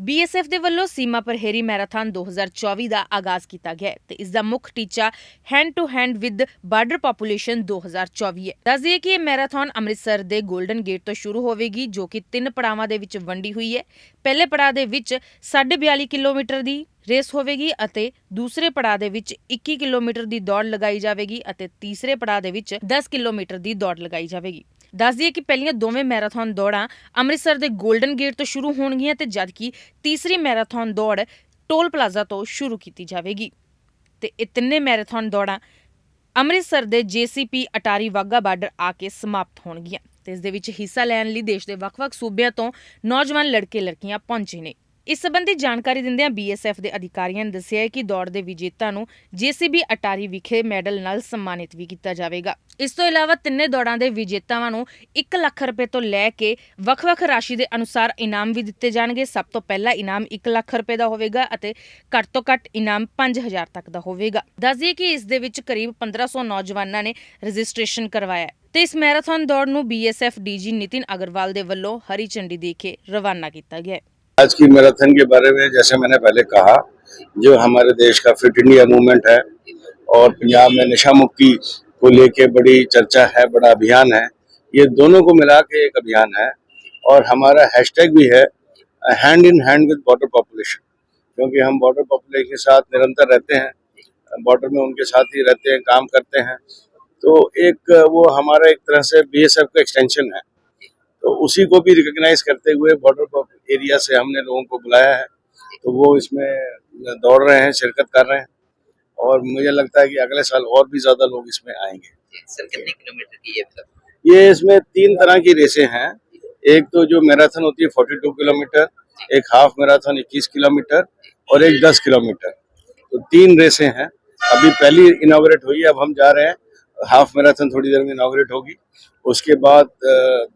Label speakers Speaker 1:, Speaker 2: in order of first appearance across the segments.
Speaker 1: BSF ਦੇ ਵੱਲੋਂ ਸੀਮਾ ਪਰਹੇਰੀ marathon 2024 ਦਾ ਆਗਾਜ਼ ਕੀਤਾ ਗਿਆ ਹੈ ਤੇ ਇਸ ਦਾ ਮੁੱਖ ਟੀਚਾ hand to hand with border population 2024 ਹੈ। ਦੱਸ ਕਿ ਇਹ ਮੈਰਾਥਨ ਅੰਮ੍ਰਿਤਸਰ ਦੇ 골ਡਨ ਗੇਟ ਤੋਂ ਸ਼ੁਰੂ ਹੋਵੇਗੀ, ਜੋ ਕਿ ਤਿੰਨ ਪੜਾਵਾਂ ਦੇ ਵਿੱਚ ਵੰਡੀ ਹੋਈ ਹੈ। ਪਹਿਲੇ ਪੜਾਅ ਦੇ ਵਿੱਚ 42.5 ਕਿਲੋਮੀਟਰ ਦੀ ਰੇਸ ਹੋਵੇਗੀ ਅਤੇ ਦੂਸਰੇ ਪੜਾਅ ਦੇ ਵਿੱਚ 21 ਕਿਲੋਮੀਟਰ ਦੀ ਦੌੜ ਲਗਾਈ ਜਾਵੇਗੀ ਅਤੇ ਤੀਸਰੇ ਪੜਾਅ ਦੇ ਵਿੱਚ 10 ਕਿਲੋਮੀਟਰ ਦੀ ਦੌੜ ਲਗਾਈ ਜਾਵੇਗੀ। ਦੱਸ ਦਈਏ ਕਿ ਪਹਿਲੀਆਂ ਦੋਵੇਂ ਮੈਰਾਥਨ ਦੌੜਾਂ ਅੰਮ੍ਰਿਤਸਰ ਦੇ 골ਡਨ ਗੇਟ ਤੋਂ ਸ਼ੁਰੂ ਹੋਣਗੀਆਂ ਤੇ ਜਦਕਿ ਤੀਸਰੀ ਮੈਰਾਥਨ ਦੌੜ ਟੋਲ ਪਲਾਜ਼ਾ ਤੋਂ ਸ਼ੁਰੂ ਕੀਤੀ ਜਾਵੇਗੀ। ਤੇ ਇਹ ਤਿੰਨੇ ਮੈਰਾਥਨ ਦੌੜਾਂ ਅੰਮ੍ਰਿਤਸਰ ਦੇ ਜੀਸੀਪੀ ਅਟਾਰੀ ਵਾਗਾ ਬਾਰਡਰ ਆ ਕੇ ਸਮਾਪਤ ਹੋਣਗੀਆਂ। ਤੇ ਇਸ ਦੇ ਵਿੱਚ ਹਿੱਸਾ ਲੈਣ ਲਈ ਦੇਸ਼ ਦੇ ਵੱਖ-ਵੱਖ ਸੂਬਿਆਂ ਤੋਂ ਨੌਜਵਾਨ ਲੜਕੇ ਲੜਕੀਆਂ ਪਹੁੰਚੇ ਨੇ। ਇਸ ਸੰਬੰਧੀ ਜਾਣਕਾਰੀ ਦਿੰਦਿਆਂ ਬੀਐਸਐਫ ਦੇ ਅਧਿਕਾਰੀਆਂ ਨੇ ਦੱਸਿਆ ਹੈ ਕਿ ਦੌੜ ਦੇ ਵਿਜੇਤਾ ਨੂੰ ਜੀਸੀਬੀ ਅਟਾਰੀ ਵਿਖੇ ਮੈਡਲ ਨਾਲ ਸਨਮਾਨਿਤ ਵੀ ਕੀਤਾ ਜਾਵੇਗਾ। ਇਸ ਤੋਂ ਇਲਾਵਾ ਤਿੰਨੇ ਦੌੜਾਂ ਦੇ ਵਿਜੇਤਾਵਾਂ ਨੂੰ 1 ਲੱਖ ਰੁਪਏ ਤੋਂ ਲੈ ਕੇ ਵੱਖ-ਵੱਖ ਰਾਸ਼ੀ ਦੇ ਅਨੁਸਾਰ ਇਨਾਮ ਵੀ ਦਿੱਤੇ ਜਾਣਗੇ। ਸਭ ਤੋਂ ਪਹਿਲਾ ਇਨਾਮ 1 ਲੱਖ ਰੁਪਏ ਦਾ ਹੋਵੇਗਾ ਅਤੇ ਘੱਟ ਤੋਂ ਘੱਟ ਇਨਾਮ 5000 ਤੱਕ ਦਾ ਹੋਵੇਗਾ। ਦੱਸ ਦਈਏ ਕਿ ਇਸ ਦੇ ਵਿੱਚ ਕਰੀਬ 1500 ਨੌਜਵਾਨਾਂ ਨੇ ਰਜਿਸਟ੍ਰੇਸ਼ਨ ਕਰਵਾਇਆ ਤੇ ਇਸ ਮੈਰਾਥਨ ਦੌੜ ਨੂੰ ਬੀਐਸਐਫ ਡੀਜੀ ਨਿਤਿਨ ਅਗਰਵਾਲ ਦੇ ਵੱਲੋਂ ਹਰੀ ਝੰਡੀ ਦੇ ਕੇ ਰਵਾਨਾ ਕੀਤਾ ਗਿਆ
Speaker 2: आज की मैराथन के बारे में, जैसे मैंने पहले कहा, जो हमारे देश का फिट इंडिया मूवमेंट है और पंजाब में नशा मुक्ति को लेके बड़ी चर्चा है, बड़ा अभियान है, ये दोनों को मिला के एक अभियान है और हमारा हैशटैग भी है hand in hand with border population क्योंकि हम बॉर्डर पॉपुलेशन के साथ निरंतर रहते हैं बॉर्डर में उनके साथ ही रहते हैं, काम करते हैं तो एक वो हमारा एक तरह से बीएसएफ का एक्सटेंशन है। तो उसी को भी रिकग्नाइज करते हुए बॉर्डर एरिया से हमने लोगों को बुलाया है। तो वो इसमें दौड़ रहे हैं शिरकत कर रहे हैं और मुझे लगता है कि अगले साल और भी ज़्यादा लोग इसमें आएँगे।
Speaker 3: सर कितने किलोमीटर की ये मतलब?
Speaker 2: ये इसमें तीन तरह की रेसें हैं। एक तो जो मैराथन होती है 42 किलोमीटर एक हाफ़ मैराथन 21 किलोमीटर और एक 10 किलोमीटर। तो तीन रेसें हैं। अभी पहली इनाग्रेट हुई है अब हम जा रहे हैं। हाफ़ मैराथन थोड़ी देर में इनाग्रेट होगी। उसके बाद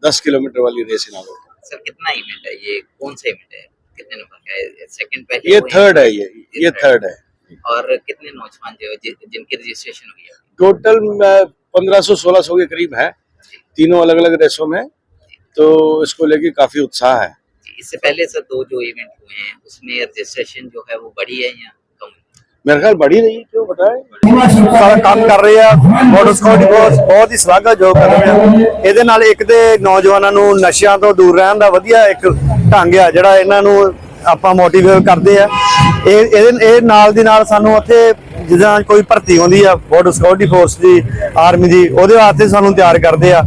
Speaker 2: दस किलोमीटर वाली रेस इनाग्रेट
Speaker 3: सर कितना इवेंट है? ये कौन सा इवेंट है? कितने नंबर का है? सेकंड पहले
Speaker 2: ये थर्ड है ये। ये थर्ड है।
Speaker 3: और कितने नौजवान जो जि, जिनकी रजिस्ट्रेशन हुई है?
Speaker 2: टोटल पंद्रह सौ सोलह सौ के करीब है। तीनों अलग अलग रेसों में तो इसको लेके काफ़ी उत्साह है।
Speaker 3: इससे पहले सर दो जो इवेंट हुए हैं उसमें रजिस्ट्रेशन जो है वो बढ़ी है या?
Speaker 2: ਮੇਰੇ ਖਿਆਲ ਬੜੀ ਰਹੀ ਕਿਉਂ ਬਤਾਏ
Speaker 4: ਸਾਰਾ ਕੰਮ ਕਰ ਰਹੇ ਆ। ਮੋਟਰ ਸਕੌਟ ਬਹੁਤ ਬਹੁਤ ਹੀ ਸਵਾਗਤਯੋਗ ਕਰ ਰਹੇ ਆ। ਇਹਦੇ ਨਾਲ ਇੱਕ ਤੇ ਨੌਜਵਾਨਾਂ ਨੂੰ ਨਸ਼ਿਆਂ ਤੋਂ ਦੂਰ ਰਹਿਣ ਦਾ ਵਧੀਆ ਇੱਕ ਢੰਗ ਆ, ਜਿਹੜਾ ਇਹਨਾਂ ਨੂੰ ਆਪਾਂ ਮੋਟੀਵੇਟ ਕਰਦੇ ਆ। ਇਹ ਇਹਦੇ ਇਹ ਨਾਲ ਦੀ ਨਾਲ ਸਾਨੂੰ ਉੱਥੇ ਜਿੱਦਾਂ ਕੋਈ ਭਰਤੀ ਹੁੰਦੀ ਆ ਬੋਰਡ ਸਿਕਿਉਰਿਟੀ ਫੋਰਸ ਦੀ ਆਰਮੀ ਦੀ, ਉਹਦੇ ਵਾਸਤੇ ਸਾਨੂੰ ਤਿਆਰ ਕਰਦੇ ਆ।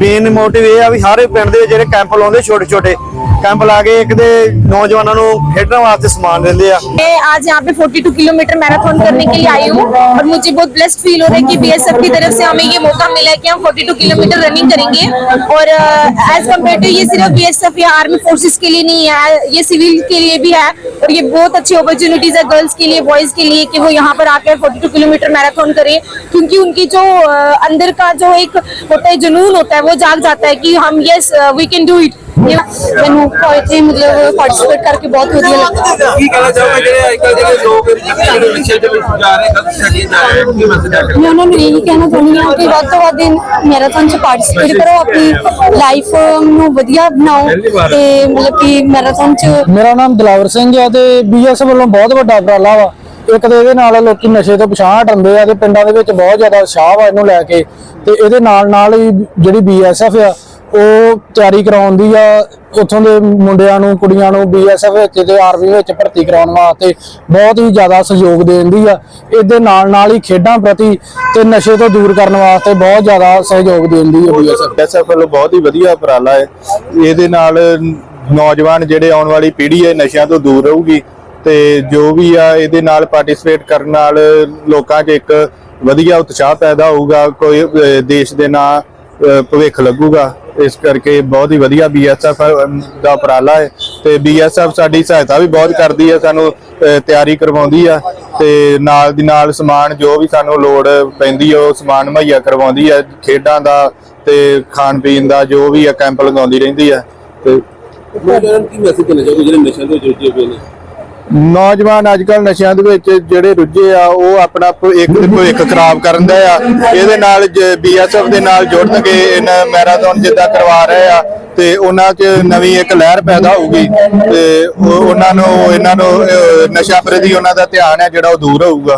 Speaker 4: ਮੇਨ ਮੋਟਿਵ ਇਹ ਆ ਵੀ ਸਾਰੇ ਪਿੰਡ ਦੇ ਜਿਹੜੇ ਕੈਂਪ ਲਾਉਂਦੇ ਛੋਟੇ ਛੋਟੇ ਕੈਂਪ ਲਾ ਕੇ ਇੱਕ ਦੇ ਨੌਜਵਾਨਾਂ ਨੂੰ ਖੇਡਣ ਵਾਸਤੇ ਸਮਾਨ ਦਿੰਦੇ ਆ
Speaker 5: मैं आज यहाँ पे 42 किलोमीटर मैराथन करने के लिए आई हूँ और मुझे बहुत ब्लेस्ड फील हो रहा है कि बीएसएफ की तरफ से हमें ये मौका मिला है कि हम 42 किलोमीटर रनिंग करेंगे और एज कम्पेयर टू ये सिर्फ बीएसएफ या आर्मी फोर्सेस के लिए नहीं है ये सिविल के लिए भी है और ये बहुत अच्छी अपॉर्चुनिटीज है गर्ल्स के लिए बॉयज के लिए कि वो यहाँ पर आकर 42 किलोमीटर मैराथन करें क्योंकि उनकी जो अ, अंदर का जो एक होता है जुनून होता है वो जाग जाता है कि हम yes we can do it ਮੈਨੂੰ ਇੱਥੇ ਮਤਲਬ ਪਾਰਟਿਸਿਪੇਟ ਕਰਕੇ ਬਹੁਤ ਵਧੀਆ ਲੱਗਾ।
Speaker 6: ਕੀ ਕਹਿਣਾ ਚਾਹੋਗੇ? ਜਿਹੜੇ ਅੱਜ ਕੱਲ੍ਹ ਜਿਹੜੇ ਲੋਕ ਜਿਹੜੇ ਨਸ਼ੇ ਦੇ ਵਿੱਚ ਜਾ ਰਹੇ ਗਲਤ ਸਟੱਡੀ ਜਾ ਰਹੇ ਕੀ ਮੈਸੇਜ ਆ
Speaker 5: ਮੈਂ ਉਹਨਾਂ ਨੂੰ ਇਹੀ ਕਹਿਣਾ ਚਾਹੁੰਦੀ ਹਾਂ ਕਿ ਵੱਧ ਤੋਂ ਵੱਧ ਮੈਰਾਥਨ 'ਚ ਪਾਰਟਿਸਿਪੇਟ ਕਰੋ ਆਪਣੀ ਲਾਈਫ ਨੂੰ ਵਧੀਆ ਬਣਾਓ ਤੇ ਮਤਲਬ ਕਿ ਮੈਰਾਥਨ 'ਚ
Speaker 7: ਮੇਰਾ ਨਾਮ ਦਿਲਾਵਰ ਸਿੰਘ ਹੈ ਤੇ ਬੀਐਸ ਵੱਲੋਂ ਬਹੁਤ ਵੱਡਾ ਉਪਰਾਲਾ ਵਾ। ਇੱਕ ਤੇ ਇਹਦੇ ਨਾਲ ਲੋਕੀ ਨਸ਼ੇ ਤੋਂ ਪਛਾਣ ਹਟਦੇ ਆ ਤੇ ਪਿੰਡਾਂ ਦੇ ਵਿੱਚ ਬਹੁਤ ਜ਼ਿਆਦਾ ਉਤਸ਼ਾਹ ਵਾ ਇਹਨੂੰ ਲੈ ਕੇ ਤੇ ਇਹਦੇ ਨਾਲ ਨਾਲ ਹੀ ਜਿਹੜੀ ਬੀਐਸਐਫ ਆ ਉਹ ਤਿਆਰੀ ਕਰਾਉਂਦੀ ਆ ਉੱਥੋਂ ਦੇ ਮੁੰਡਿਆਂ ਨੂੰ ਕੁੜੀਆਂ ਨੂੰ ਬੀਐਸਐਫ ਵਿੱਚ ਤੇ ਆਰਮੀ ਵਿੱਚ ਭਰਤੀ ਕਰਾਉਣ ਵਾਸਤੇ ਬਹੁਤ ਹੀ ਜ਼ਿਆਦਾ ਸਹਿਯੋਗ ਦਿੰਦੀ ਆ। ਇਹਦੇ ਨਾਲ ਨਾਲ ਹੀ ਖੇਡਾਂ ਪ੍ਰਤੀ ਤੇ ਨਸ਼ੇ ਤੋਂ ਦੂਰ ਕਰਨ ਵਾਸਤੇ ਬਹੁਤ ਜ਼ਿਆਦਾ ਸਹਿਯੋਗ ਦਿੰਦੀ ਹੈ ਬੀਐਸਐਫ
Speaker 8: ਐਸਐਫ ਵੱਲੋਂ ਬਹੁਤ ਹੀ ਵਧੀਆ ਉਪਰਾਲਾ ਹੈ। ਇਹਦੇ ਨਾਲ ਨੌਜਵਾਨ ਜਿਹੜੇ ਆਉਣ ਵਾਲੀ ਪੀੜ੍ਹੀ ਹੈ ਨਸ਼ਿਆਂ ਤੋਂ ਦੂਰ ਰਹੂਗੀ ਤੇ ਜੋ ਵੀ ਆ ਇਹਦੇ ਨਾਲ ਪਾਰਟਿਸਿਪੇਟ ਕਰਨ ਨਾਲ ਲੋਕਾਂ 'ਚ ਇੱਕ ਵਧੀਆ ਉਤਸ਼ਾਹ ਪੈਦਾ ਹੋਊਗਾ। ਕੋਈ ਦੇਸ਼ ਦੇ ਨਾਂ ਭਵਿੱਖ ਲੱਗੂਗਾ। ਇਸ ਕਰਕੇ ਬਹੁਤ ਹੀ ਵਧੀਆ ਬੀਐਸਐਫ ਦਾ ਉਪਰਾਲਾ ਹੈ ਤੇ ਬੀਐਸਐਫ ਸਾਡੀ ਸਹਾਇਤਾ ਵੀ ਬਹੁਤ ਕਰਦੀ ਹੈ, ਸਾਨੂੰ ਤਿਆਰੀ ਕਰਵਾਉਂਦੀ ਆ ਤੇ ਨਾਲ ਦੀ ਨਾਲ ਸਮਾਨ ਜੋ ਵੀ ਸਾਨੂੰ ਲੋੜ ਪੈਂਦੀ ਹੈ ਉਹ ਸਮਾਨ ਮੁਹੱਈਆ ਕਰਵਾਉਂਦੀ ਹੈ ਖੇਡਾਂ ਦਾ ਤੇ ਖਾਣ ਪੀਣ ਦਾ ਜੋ ਵੀ ਆ, ਕੈਂਪ ਲਗਾਉਂਦੀ ਰਹਿੰਦੀ ਹੈ ਤੇ
Speaker 6: ਨੌਜਵਾਨ ਕੀ ਮੈਸੇਜ ਦੇਣਾ ਚਾਹੋਗੇ ਜਿਹੜੇ ਨਸ਼ਿਆਂ ਤੋਂ ਜੁੜੇ ਹੋਏ ਨੇ?
Speaker 8: ਨੌਜਵਾਨ ਅੱਜ ਕੱਲ ਨਸ਼ਿਆਂ ਦੇ ਵਿੱਚ ਜਿਹੜੇ ਰੁੱਝੇ ਆ ਉਹ ਆਪਣਾ ਭਵਿੱਖ ਭਵਿੱਖ ਖਰਾਬ ਕਰਨ ਦਾ ਆ। ਇਹਦੇ ਨਾਲ ਬੀਐਸਐਫ ਦੇ ਨਾਲ ਜੁੜਨਗੇ ਇਹਨਾਂ ਮੈਰਾਥਨ ਜਿੱਦਾਂ ਕਰਵਾ ਰਹੇ ਆ ਤੇ ਉਹਨਾਂ 'ਚ ਨਵੀਂ ਇੱਕ ਲਹਿਰ ਪੈਦਾ ਹੋਊਗੀ। ਤੇ ਉਹਨਾਂ ਨੂੰ ਇਹਨਾਂ ਨੂੰ ਅਹ, ਨਸ਼ਾ ਪ੍ਰਤੀ ਉਹਨਾਂ ਦਾ ਧਿਆਨ ਹੈ ਜਿਹੜਾ ਉਹ ਦੂਰ ਹੋਊਗਾ।